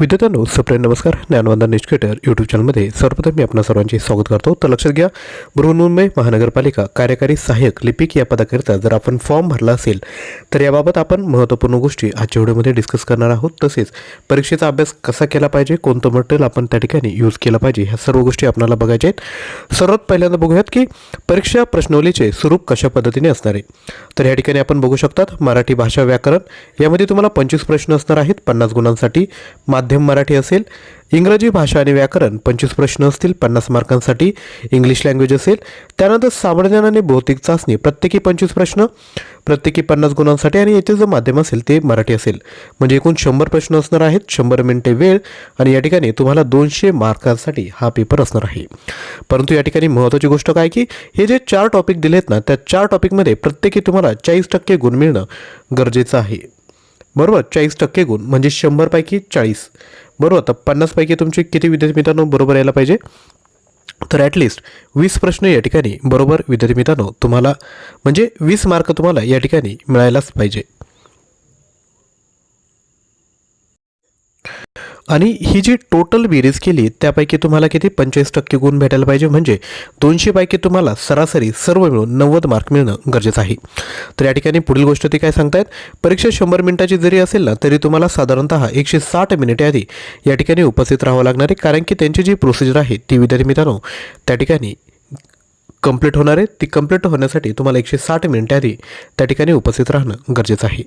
विद्यार्थ्यांनो सप्रेम नमस्कार. ज्ञानवंदन एज्युकेटर यूट्यूब चॅनलमध्ये सर्वप्रथम मी आपणा सर्वांचे स्वागत करतो. तर लक्षात घ्या बृहन्मुंबई महानगरपालिका कार्यकारी सहाय्यक लिपिक या पदाकरिता जर आपण फॉर्म भरला असेल तर याबाबत आपण महत्त्वपूर्ण गोष्टी आजच्या व्हिडिओमध्ये डिस्कस करणार आहोत. तसेच परीक्षेचा अभ्यास कसा केला पाहिजे कोणतं मटेरियल आपण त्या ठिकाणी यूज केलं पाहिजे ह्या सर्व गोष्टी आपल्याला बघायच्या आहेत. सर्वात पहिल्यांदा बघूयात की परीक्षा प्रश्नवलीचे स्वरूप कशा पद्धतीने असणार? आहे तर या ठिकाणी आपण बघू शकतात मराठी भाषा व्याकरण. यामध्ये तुम्हाला पंचवीस प्रश्न असणार आहेत पन्नास गुणांसाठी. माध्यम माध्यम मराठी असेल इंग्रजी भाषा आणि व्याकरण पंचवीस प्रश्न असतील पन्नास मार्कांसाठी इंग्लिश लँग्वेज असेल त्यानंतर सामान्य ज्ञान आणि भौतिक चाचणी प्रत्येकी पंचवीस प्रश्न प्रत्येकी पन्नास गुणांसाठी आणि याचे जे माध्यम असेल ते मराठी असेल. म्हणजे एकूण शंभर प्रश्न असणार आहेत शंभर मिनिटे वेळ आणि या ठिकाणी तुम्हाला दोनशे मार्कांसाठी हा पेपर असणार आहे. परंतु या ठिकाणी महत्त्वाची गोष्ट काय की हे जे चार टॉपिक दिलेत ना त्या चार टॉपिकमध्ये प्रत्येकी तुम्हाला चाळीस टक्के गुण मिळणं गरजेचं आहे. बरोबर चाळीस टक्के गुण म्हणजे शंभरपैकी चाळीस. बरोबर तर पन्नासपैकी तुमचे किती विद्यार्थी मित्रांनो बरोबर यायला पाहिजे? तर ॲटलिस्ट वीस प्रश्न या ठिकाणी बरोबर विद्यार्थी मित्रांनो तुम्हाला म्हणजे वीस मार्क तुम्हाला या ठिकाणी मिळायलाच पाहिजे. आणि ही जी टोटल बेरीज केली त्यापैकी तुम्हाला किती? पंचेचाळीस टक्के गुण भेटायला पाहिजे. म्हणजे दोनशेपैकी तुम्हाला सरासरी सर्व मिळून नव्वद मार्क मिळणं गरजेचं आहे. तर या ठिकाणी पुढील गोष्ट ती काय सांगतायत? परीक्षा शंभर मिनिटाची जरी असेल ना तरी तुम्हाला साधारणतः एकशे साठ मिनिटे आधी या ठिकाणी उपस्थित राहावं लागणार आहे. कारण की त्यांची जी प्रोसिजर आहे ती विद्यार्थी मित्रांनो त्या ठिकाणी कंप्लीट होणार आहे. ती कंप्लीट होण्यासाठी तुम्हाला एकशे साठ मिनिटे आधी त्या ठिकाणी उपस्थित राहणं गरजेचं आहे.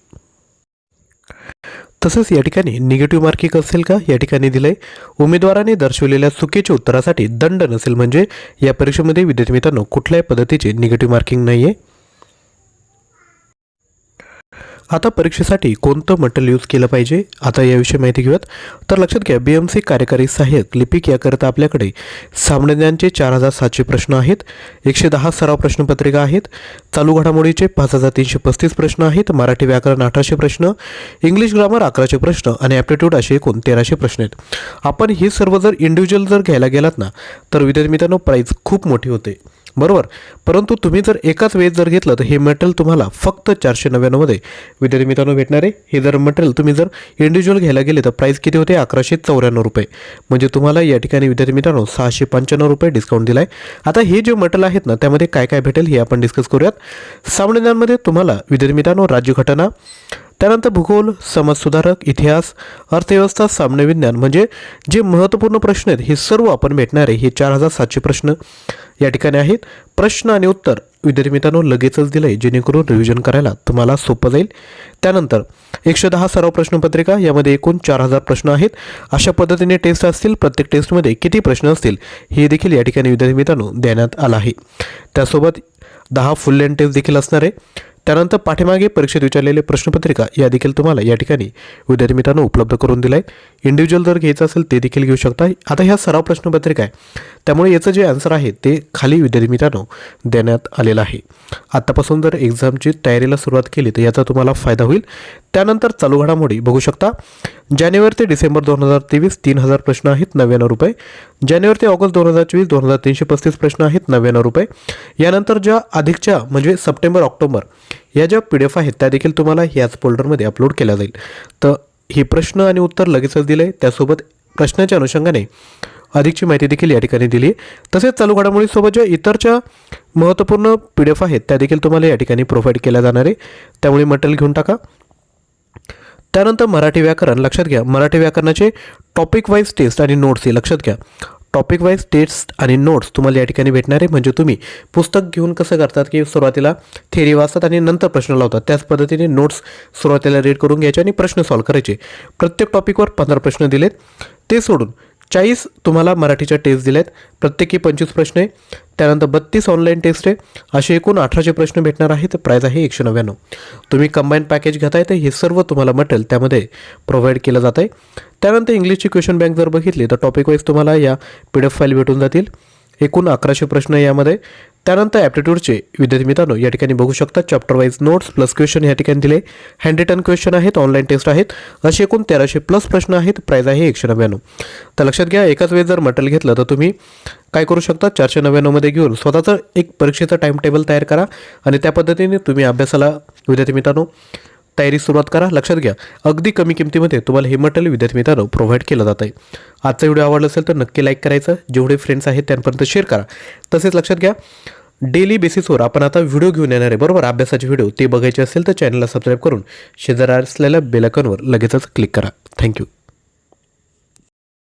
तसंच या ठिकाणी निगेटिव्ह मार्किंग असेल का? या ठिकाणी दिलंय. उमेदवाराने दर्शवलेल्या चुकीच्या उत्तरासाठी दंड नसेल म्हणजे या परीक्षेमध्ये विद्यार्थी मित्रांनो कुठल्याही पद्धतीचे निगेटिव्ह मार्किंग नाही आहे आता परीक्षेसाठी कोणतं मटेरियल यूज केलं पाहिजे? आता याविषयी माहिती घेऊयात. तर लक्षात घ्या बी एम सी कार्यकारी सहाय्यक लिपिक याकरिता आपल्याकडे सामान्यांचे चार हजार सातशे प्रश्न आहेत एकशे दहा सराव प्रश्नपत्रिका आहेत चालू घडामोडीचे पाच हजार तीनशे पस्तीस प्रश्न आहेत मराठी व्याकरण अठराशे प्रश्न इंग्लिश ग्रामर अकराशे प्रश्न आणि ॲप्टिट्यूड असे एकूण तेराशे प्रश्न आहेत. आपण हे सर्व जर इंडिव्हिज्युअल जर घ्यायला गेलात ना तर विद्यार्थी मित्रांनो प्राईज खूप मोठी होते. बरोबर. परंतु तुम्ही जर एकाच वेळेस जर घेतलं तर हे मटेरियल तुम्हाला फक्त चारशे नव्याण्णवमध्ये विद्यार्थी मित्रांनो भेटणार. आहे हे जर मटेरियल तुम्ही जर इंडिव्हिज्युअल घ्यायला गेले तर प्राईस किती होते? अकराशे चौऱ्याण्णव रुपये. म्हणजे तुम्हाला या ठिकाणी विद्यार्थी मित्रांनो सहाशे पंच्याण्णव रुपये डिस्काउंट दिला आहे आता हे जे मटेरियल आहेत ना त्यामध्ये काय काय भेटेल हे आपण डिस्कस करूयात. सामान्यांमध्ये तुम्हाला विद्यार्थी मित्रांनो राज्यघटना त्यानंतर भूगोल समाजसुधारक इतिहास अर्थव्यवस्था सामन्यविज्ञान म्हणजे जे महत्त्वपूर्ण प्रश्न आहेत हे सर्व आपण भेटणारे हे चार हजार सातशे प्रश्न या ठिकाणी आहेत. प्रश्न आणि उत्तर विद्यार्थी मित्रांनो लगेचच दिलं आहे जेणेकरून रिव्हिजन करायला तुम्हाला सोपं जाईल. त्यानंतर एकशे दहा सराव प्रश्नपत्रिका यामध्ये एकूण चार हजार प्रश्न आहेत. अशा पद्धतीने टेस्ट असतील प्रत्येक टेस्टमध्ये किती प्रश्न असतील हे देखील या ठिकाणी विद्यार्थी मित्रांनो देण्यात आलं आहे. त्यासोबत दहा फुल लेन टेस्ट देखील असणार आहे. त्यानंतर पाठीमागे परीक्षेत विचारलेले प्रश्नपत्रिका या देखील तुम्हाला या ठिकाणी विद्यार्थी मित्रांनो उपलब्ध करून दिला आहे इंडिव्हिज्युअल जर घ्यायचं असेल ते देखील घेऊ शकता आता ह्या सराव प्रश्नपत्रिका आहे. त्यामुळे याचं जे आन्सर आहे ते खाली विद्यार्थी मित्रांनो देण्यात आलेलं आहे. आत्तापासून जर एक्झामची तयारीला सुरुवात केली तर याचा तुम्हाला फायदा होईल. त्यानंतर चालू घडामोडी बघू शकता. जानेवारी ते डिसेंबर दोन हजार तेवीस तीन हजार प्रश्न आहेत नव्याण्णव रुपये. जानेवारी ते ऑगस्ट दोन हजार चोवीस दोन हजार तीनशे पस्तीस प्रश्न आहेत नव्याण्णव रुपये. यानंतर ज्या अधिकच्या म्हणजे सप्टेंबर ऑक्टोबर या ज्या पी डी एफ आहेत त्या देखील तुम्हाला ह्याच फोल्डरमध्ये अपलोड केल्या जाईल. तर हे प्रश्न आणि उत्तर लगेचच दिलं आहे त्यासोबत प्रश्नाच्या अनुषंगाने अधिकची माहिती देखील या ठिकाणी दिली आहे. तसेच चालू घडामोडीसोबत ज्या इतरच्या महत्त्वपूर्ण पी डी एफ आहेत त्या देखील तुम्हाला या ठिकाणी प्रोव्हाइड केल्या जाणार आहे. त्यामुळे मटेरियल घेऊन टाका. त्यानंतर मराठी व्याकरण लक्षात घ्या. मराठी व्याकरणाचे टॉपिक वाईज टेस्ट आणि नोट्स हे लक्षात घ्या. टॉपिक वाईज टेस्ट आणि नोट्स तुम्हाला या ठिकाणी भेटणार आहे. म्हणजे तुम्ही पुस्तक घेऊन कसं करतात की सुरुवातीला थेरी वाचतात आणि नंतर प्रश्न लावतात. त्याच पद्धतीने नोट्स सुरुवातीला रीड करून घ्यायचे आणि प्रश्न सॉल्व करायचे. प्रत्येक टॉपिकवर पंधरा प्रश्न दिलेत. ते सोडून चाळीस तुम्हाला मराठीच्या टेस्ट दिल्या आहेत प्रत्येकी पंचवीस प्रश्न आहे. त्यानंतर बत्तीस ऑनलाईन टेस्ट आहे. असे एकूण अठराशे प्रश्न भेटणार आहेत. प्राईज आहे एकशे नव्याण्णव. तुम्ही कंबाईन पॅकेज घेताय तर हे सर्व तुम्हाला मटेरियल त्यामध्ये प्रोव्हाइड केलं जात आहे. त्यानंतर इंग्लिशची क्वेश्चन बँक जर बघितली तर टॉपिक वाईज तुम्हाला या पी डी एफ फाईल भेटून जातील. एकूण अकराशे प्रश्न यामध्ये. त्यानंतर ॲप्टिट्यूडचे विद्यार्थी मित्रांनो या ठिकाणी बघू शकता chapter wise notes plus question या ठिकाणी दिले. हँड रिटन क्वेश्चन आहेत ऑनलाईन टेस्ट आहेत. असे एकूण तेराशे प्लस प्रश्न आहेत प्राईज आहे एकशे नव्याण्णव. तर लक्षात घ्या एकाच वेळेस जर मटेरियल घेतलं तर तुम्ही काय करू शकता? चारशे नव्याण्णवमध्ये घेऊन स्वतःचं एक परीक्षेचं टाईम टेबल तयार करा. आणि त्या पद्धतीने तुम्ही अभ्यासाला विद्यार्थी मित्रांनो तयारी सुरुवात करा लक्षात घ्या. अगदी कमी किमतीमध्ये तुम्हाला हे मटेरियल विद्यार्थी मित्रांनो प्रोव्हाइड केलं जात आहे आजचा व्हिडिओ आवडला असेल तर नक्की लाईक करायचं जेवढे फ्रेंड्स आहेत त्यांपर्यंत शेअर करा. तसेच लक्षात घ्या डेली बेसिसवर आपण आता व्हिडिओ घेऊन येणार आहे बरोबर? अभ्यासाचे व्हिडिओ ते बघायचे असेल तर चॅनलला सबस्क्राईब करून शेजार असलेल्या बेलाकॉनवर लगेचच क्लिक करा. थँक्यू